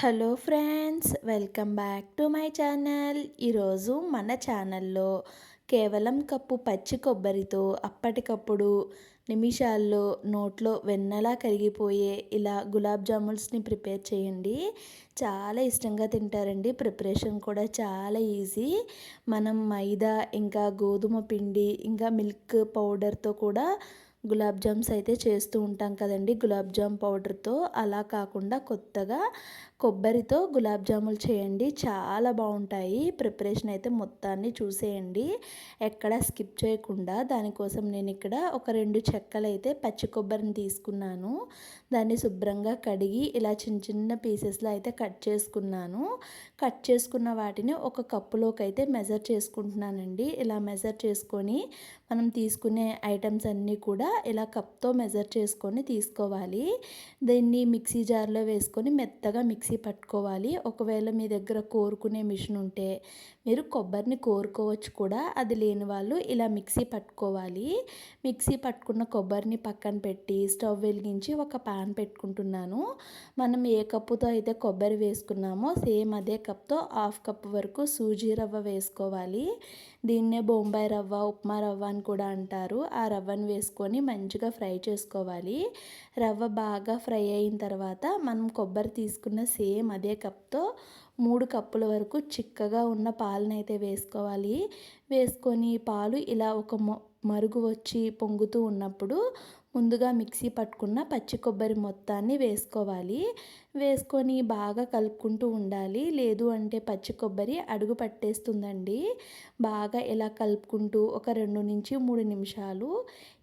Hello friends welcome back to my channel. ఈరోజు మన ఛానల్లో కేవలం కప్పు పచ్చి కొబ్బరితో అప్పటికప్పుడు నిమిషాల్లో నోట్లో వెన్నలా కరిగిపోయే ఇలా గులాబ్ జామున్స్ని ప్రిపేర్ చేయండి. చాలా ఇష్టంగా తింటారండి. ప్రిపరేషన్ కూడా చాలా ఈజీ. మనం మైదా ఇంకా గోధుమ పిండి ఇంకా మిల్క్ పౌడర్తో కూడా గులాబ్ జామ్స్ అయితే చేస్తూ ఉంటాం కదండి. గులాబ్ జామ్ పౌడర్తో అలా కాకుండా కొత్తగా కొబ్బరితో గులాబ్ జాములు చేయండి. చాలా బాగుంటాయి. ప్రిపరేషన్ అయితే మొత్తాన్ని చూసేయండి. ఎక్కడ స్కిప్ చేయకుండా దానికోసం నేను ఇక్కడ ఒక రెండు చెక్కలు అయితే పచ్చి కొబ్బరిని తీసుకున్నాను. దాన్ని శుభ్రంగా కడిగి ఇలా చిన్న చిన్న పీసెస్లో అయితే కట్ చేసుకున్నాను. కట్ చేసుకున్న వాటిని ఒక కప్పులోకి అయితే మెజర్ చేసుకుంటున్నానండి. ఇలా మెజర్ చేసుకొని మనం తీసుకునే ఐటమ్స్ అన్నీ కూడా ఇలా కప్తో మెజర్ చేసుకొని తీసుకోవాలి. దీన్ని మిక్సీ జార్లో వేసుకొని మెత్తగా మిక్స్ మిక్సీ పట్టుకోవాలి. ఒకవేళ మీ దగ్గర కోరుకునే మిషన్ ఉంటే మీరు కొబ్బరిని కోరుకోవచ్చు కూడా. అది లేని వాళ్ళు ఇలా మిక్సీ పట్టుకోవాలి. మిక్సీ పట్టుకున్న కొబ్బరిని పక్కన పెట్టి స్టవ్ వెలిగించి ఒక పాన్ పెట్టుకుంటున్నాను. మనం ఏ కప్పుతో అయితే కొబ్బరి వేసుకున్నామో సేమ్ అదే కప్తో హాఫ్ కప్ వరకు సూజీ రవ్వ వేసుకోవాలి. దీన్నే బొంబాయి రవ్వ ఉప్మా రవ్వ అని కూడా అంటారు. ఆ రవ్వను వేసుకొని మంచిగా ఫ్రై చేసుకోవాలి. రవ్వ బాగా ఫ్రై అయిన తర్వాత మనం కొబ్బరి తీసుకున్న సేమ్ అదే కప్తో మూడు కప్పుల వరకు చిక్కగా ఉన్న పాలను అయితే వేసుకోవాలి. వేసుకొని పాలు ఇలా ఒక మరుగు వచ్చి పొంగుతూ ఉన్నప్పుడు ముందుగా మిక్సీ పట్టుకున్న పచ్చి కొబ్బరి మొత్తాన్ని వేసుకోవాలి. వేసుకొని బాగా కలుపుకుంటూ ఉండాలి. లేదు అంటే పచ్చి కొబ్బరి అడుగు పట్టేస్తుందండి. బాగా ఇలా కలుపుకుంటూ ఒక రెండు నుంచి మూడు నిమిషాలు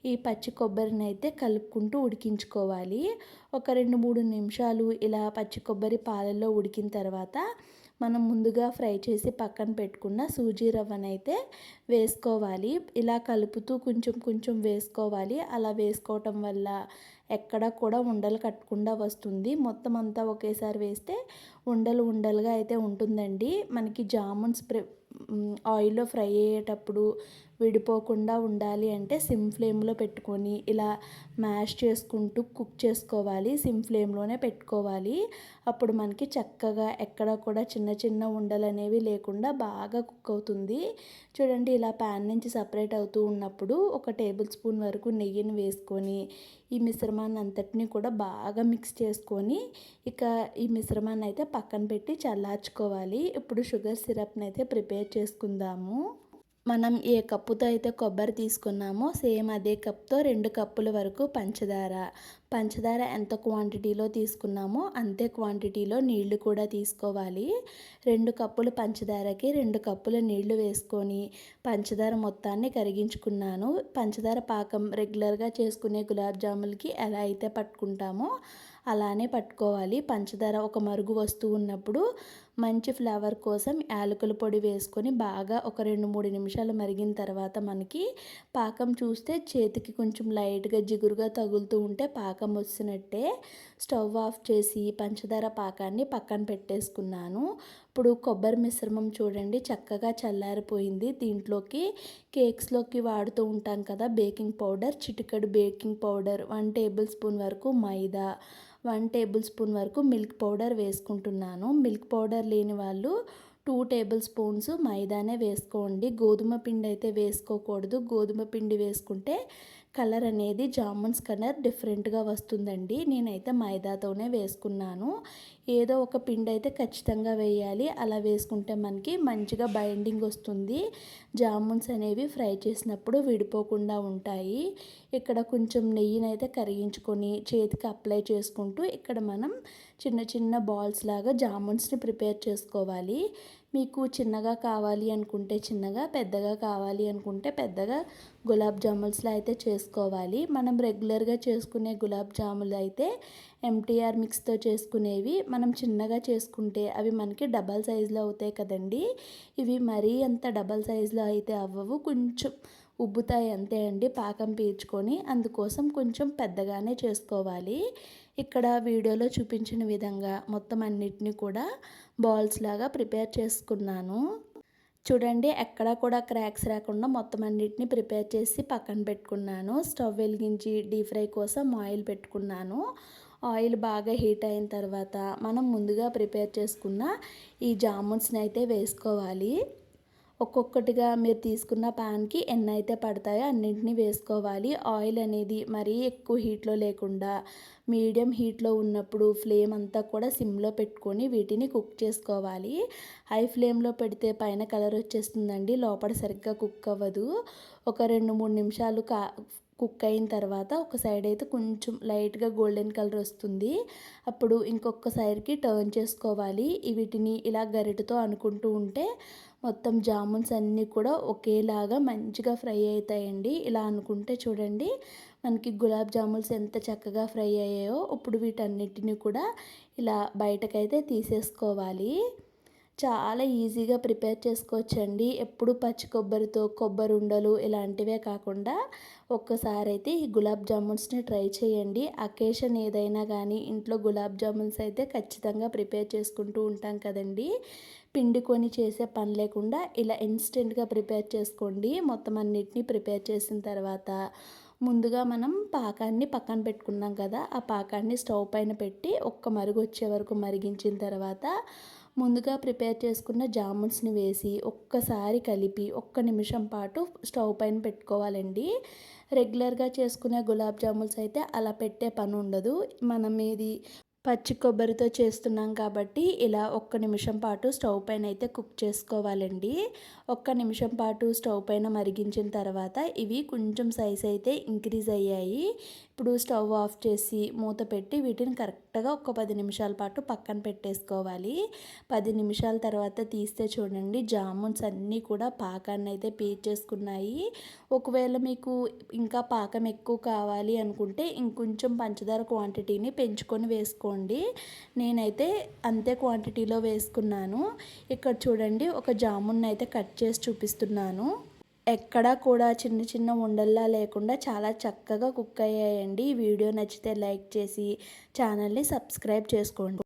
ఈ పచ్చి కొబ్బరిని అయితే కలుపుకుంటూ ఉడికించుకోవాలి. ఒక రెండు మూడు నిమిషాలు ఇలా పచ్చి కొబ్బరి పాలల్లో ఉడికిన తర్వాత మనం ముందుగా ఫ్రై చేసి పక్కన పెట్టుకున్న సూజీ రవ్వనైతే వేసుకోవాలి. ఇలా కలుపుతూ కొంచెం కొంచెం వేసుకోవాలి. అలా వేసుకోవటం వల్ల ఎక్కడా కూడా ఉండలు కట్టకుండా వస్తుంది. మొత్తం అంతా ఒకేసారి వేస్తే ఉండలు ఉండలుగా అయితే ఉంటుందండి. మనకి జామున్స్ ప్రి ఆయిల్లో ఫ్రై అయ్యేటప్పుడు విడిపోకుండా ఉండాలి అంటే సిమ్ ఫ్లేమ్లో పెట్టుకొని ఇలా మ్యాష్ చేసుకుంటూ కుక్ చేసుకోవాలి. సిమ్ ఫ్లేమ్లోనే పెట్టుకోవాలి. అప్పుడు మనకి చక్కగా ఎక్కడ కూడా చిన్న చిన్న ఉండలు అనేవి లేకుండా బాగా కుక్ అవుతుంది. చూడండి ఇలా ప్యాన్ నుంచి సపరేట్ అవుతూ ఉన్నప్పుడు ఒక టేబుల్ స్పూన్ వరకు నెయ్యిని వేసుకొని ఈ మిశ్రమాన్ని అంతటినీ కూడా బాగా మిక్స్ చేసుకొని ఇక ఈ మిశ్రమాన్ని అయితే పక్కన పెట్టి చల్లార్చుకోవాలి. ఇప్పుడు షుగర్ సిరప్ని అయితే ప్రిపేర్ చేసుకుందాము. మనం ఏ కప్పుతో అయితే కొబ్బరి తీసుకున్నామో సేమ్ అదే కప్తో రెండు కప్పుల వరకు పంచదార. పంచదార ఎంత క్వాంటిటీలో తీసుకున్నామో అంతే క్వాంటిటీలో నీళ్ళు కూడా తీసుకోవాలి. రెండు కప్పులు పంచదారకి రెండు కప్పుల నీళ్ళు వేసుకొని పంచదార మొత్తాన్ని కరిగించుకున్నాను. పంచదార పాకం రెగ్యులర్గా చేసుకునే గులాబ్ జాములకి ఎలా అయితే పట్టుకుంటామో అలానే పట్టుకోవాలి. పంచదార ఒక మరుగు వస్తూ ఉన్నప్పుడు మంచి ఫ్లేవర్ కోసం యాలకుల పొడి వేసుకొని బాగా ఒక రెండు మూడు నిమిషాలు మరిగిన తర్వాత మనకి పాకం చూస్తే చేతికి కొంచెం లైట్గా జిగురుగా తగులుతూ ఉంటే పాకం వచ్చినట్టే స్టవ్ ఆఫ్ చేసి పంచదార పాకాన్ని పక్కన పెట్టేసుకున్నాను. ఇప్పుడు కొబ్బరి మిశ్రమం చూడండి చక్కగా చల్లారిపోయింది. దీంట్లోకి కేక్స్లోకి వాడుతూ ఉంటాం కదా బేకింగ్ పౌడర్ చిటికడు baking powder one tablespoon వరకు మైదా వన్ టేబుల్ స్పూన్ వరకు మిల్క్ పౌడర్ వేసుకుంటున్నాను. మిల్క్ పౌడర్ లేని వాళ్ళు టూ టేబుల్ స్పూన్స్ మైదానే వేసుకోండి. గోధుమ పిండి అయితే వేసుకోకూడదు. గోధుమ పిండి వేసుకుంటే కలర్ అనేది జామున్స్ కలర్ డిఫరెంట్గా వస్తుందండి. నేనైతే మైదాతోనే వేసుకున్నాను. ఏదో ఒక పిండి అయితే ఖచ్చితంగా వేయాలి. అలా వేసుకుంటే మనకి మంచిగా బైండింగ్ వస్తుంది. జామున్స్ అనేవి ఫ్రై చేసినప్పుడు విడిపోకుండా ఉంటాయి. ఇక్కడ కొంచెం నెయ్యిని అయితే కరిగించుకొని చేతికి అప్లై చేసుకుంటూ ఇక్కడ మనం చిన్న చిన్న బాల్స్ లాగా జామున్స్ని ప్రిపేర్ చేసుకోవాలి. మీకు చిన్నగా కావాలి అనుకుంటే చిన్నగా పెద్దగా కావాలి అనుకుంటే పెద్దగా గులాబ్ జామున్స్లో అయితే చేసుకోవాలి. మనం రెగ్యులర్గా చేసుకునే గులాబ్ జాములు అయితే ఎంటీఆర్ మిక్స్తో చేసుకునేవి. మనం చిన్నగా చేసుకుంటే అవి మనకి డబల్ సైజులో అవుతాయి కదండి. ఇవి మరీ అంత డబల్ సైజులో అయితే అవ్వవు. కొంచెం ఉబ్బుతాయి అంతే అండి పాకం పీల్చుకొని. అందుకోసం కొంచెం పెద్దగానే చేసుకోవాలి. ఇక్కడ వీడియోలో చూపించిన విధంగా మొత్తం అన్నిటినీ కూడా బాల్స్ లాగా ప్రిపేర్ చేసుకున్నాను. చూడండి ఎక్కడ కూడా క్రాక్స్ రాకుండా మొత్తం అన్నిటిని ప్రిపేర్ చేసి పక్కన పెట్టుకున్నాను. స్టవ్ వెలిగించి డీప్ ఫ్రై కోసం ఆయిల్ పెట్టుకున్నాను. ఆయిల్ బాగా హీట్ అయిన తర్వాత మనం ముందుగా ప్రిపేర్ చేసుకున్న ఈ జామున్స్ని అయితే వేసుకోవాలి. ఒక్కొక్కటిగా మీరు తీసుకున్న పాన్కి ఎన్ని అయితే పడతాయో అన్నింటినీ వేసుకోవాలి. ఆయిల్ అనేది మరీ ఎక్కువ హీట్లో లేకుండా మీడియం హీట్లో ఉన్నప్పుడు ఫ్లేమ్ అంతా కూడా సిమ్లో పెట్టుకొని వీటిని కుక్ చేసుకోవాలి. హై ఫ్లేమ్లో పెడితే పైన కలర్ వచ్చేస్తుందండి. లోపల సరిగ్గా కుక్ అవ్వదు. ఒక రెండు మూడు నిమిషాలు కా కుక్ అయిన తర్వాత ఒక సైడ్ అయితే కొంచెం లైట్గా గోల్డెన్ కలర్ వస్తుంది. అప్పుడు ఇంకొక సైడ్కి టర్న్ చేసుకోవాలి. వీటిని ఇలా గరిటతో అనుకుంటూ ఉంటే మొత్తం జామున్స్ అన్నీ కూడా ఒకేలాగా మంచిగా ఫ్రై అవుతాయండి. ఇలా అనుకుంటే చూడండి మనకి గులాబ్ జామున్స్ ఎంత చక్కగా ఫ్రై అయ్యాయో ఇప్పుడు వీటన్నిటిని కూడా ఇలా బయటకైతే తీసేసుకోవాలి. చాలా ఈజీగా ప్రిపేర్ చేసుకోవచ్చండి. ఎప్పుడు పచ్చి కొబ్బరితో కొబ్బరి ఉండలు ఇలాంటివే కాకుండా ఒక్కసారి అయితే ఈ గులాబ్ జామున్స్ని ట్రై చేయండి. అకేషన్ ఏదైనా కానీ ఇంట్లో గులాబ్ జామున్స్ అయితే ఖచ్చితంగా ప్రిపేర్ చేసుకుంటూ ఉంటాం కదండి. పిండి కొని చేసే పని లేకుండా ఇలా ఇన్స్టెంట్గా ప్రిపేర్ చేసుకోండి. మొత్తం అన్నిటినీ ప్రిపేర్ చేసిన తర్వాత ముందుగా మనం పాకాన్ని పక్కన పెట్టుకున్నాం కదా ఆ పాకాన్ని స్టవ్ పైన పెట్టి ఒక్క మరుగు వచ్చే వరకు మరిగించిన తర్వాత ముందుగా ప్రిపేర్ చేసుకున్న జామున్స్ని వేసి ఒక్కసారి కలిపి ఒక్క నిమిషం పాటు స్టవ్ పైన పెట్టుకోవాలండి. రెగ్యులర్గా చేసుకునే గులాబ్ జామున్స్ అయితే అలా పెట్టే పని ఉండదు. మనం ఇది పచ్చి కొబ్బరితో చేస్తున్నాం కాబట్టి ఇలా ఒక్క నిమిషం పాటు స్టవ్ పైన అయితే కుక్ చేసుకోవాలండి. ఒక్క నిమిషం పాటు స్టవ్ పైన మరిగించిన తర్వాత ఇవి కొంచెం సైజ్ అయితే ఇంక్రీజ్ అయ్యాయి. ఇప్పుడు స్టవ్ ఆఫ్ చేసి మూత పెట్టి వీటిని కరెక్ట్గా ఒక పది నిమిషాల పాటు పక్కన పెట్టేసుకోవాలి. పది నిమిషాల తర్వాత తీస్తే చూడండి జామున్స్ అన్నీ కూడా పాకాన్ని అయితే పీల్చేసుకున్నాయి. ఒకవేళ మీకు ఇంకా పాకం ఎక్కువ కావాలి అనుకుంటే ఇంకొంచెం పంచదార క్వాంటిటీని పెంచుకొని వేసుకోండి. నేనైతే అంతే క్వాంటిటీలో వేసుకున్నాను. ఇక్కడ చూడండి ఒక జామున్ అయితే కట్ చేసి చూపిస్తున్నాను. ఎక్కడా కూడా చిన్న చిన్న ఉండల్లా లేకుండా చాలా చక్కగా కుక్ అయ్యాయండి. ఈ వీడియో నచ్చితే లైక్ చేసి ఛానల్ని సబ్స్క్రైబ్ చేసుకోండి.